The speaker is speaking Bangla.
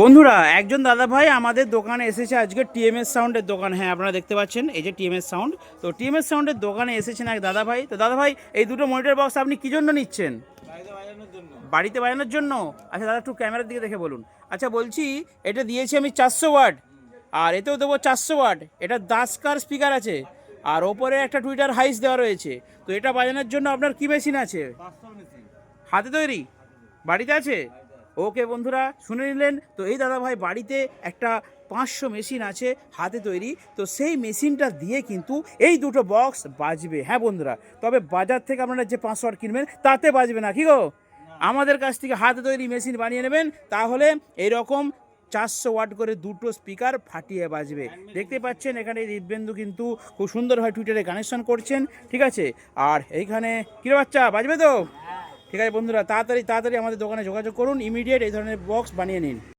বন্ধুরা একজন দাদা ভাই আমাদের দোকানে এসেছে আজকে টিএমএস সাউন্ডের দোকান। হ্যাঁ আপনারা দেখতে পাচ্ছেন এই যে টিএমএস সাউন্ড। তো টিএমএস সাউন্ডের দোকানে এসেছেন এক দাদা ভাই তো দাদা ভাই এই দুটো মনিটর বক্স আপনি কি জন্য নিচ্ছেন? বাড়িতে বাজানোর জন্য। আচ্ছা দাদা একটু ক্যামেরার দিকে দেখে বলুন। আচ্ছা বলছি এটা দিয়েছি আমি চারশো ওয়াট আর এতেও দেবো চারশো ওয়াট। এটা দাসকার স্পিকার আছে আর ওপরে একটা টুইটার হাইস দেওয়া রয়েছে। তো এটা বাজানোর জন্য আপনার কি মেশিন আছে? হাতে তৈরি? বাড়িতে আছে? ওকে বন্ধুরা, শুনে নিলেন? তো এই দাদা ভাই বাড়িতে একটা পাঁচশো মেশিন আছে হাতে তৈরি। তো সেই মেশিনটা দিয়ে কিন্তু এই দুটো বক্স বাজবে। হ্যাঁ বন্ধুরা, তবে বাজার থেকে আপনারা যে পাঁচশো ওয়াট কিনবেন, তাতে বাজবে না, কি গো? আমাদের কাছ থেকে হাতে তৈরি মেশিন বানিয়ে নেবেন, তাহলে এইরকম চারশো ওয়াট করে দুটো স্পিকার ফাটিয়ে বাজবে। দেখতে পাচ্ছেন, এখানে দিব্যেন্দু কিন্তু খুব সুন্দরভাবে টুইটারে কানেকশন করছেন, ঠিক আছে? আর এইখানে কিরে বাচ্চা, বাজবে তো? ঠিক আছে বন্ধুরা, তাড়াতাড়ি তাড়াতাড়ি আমাদের দোকানে যোগাযোগ করুন ইমিডিয়েট এই ধরনের বক্স বানিয়ে নিন।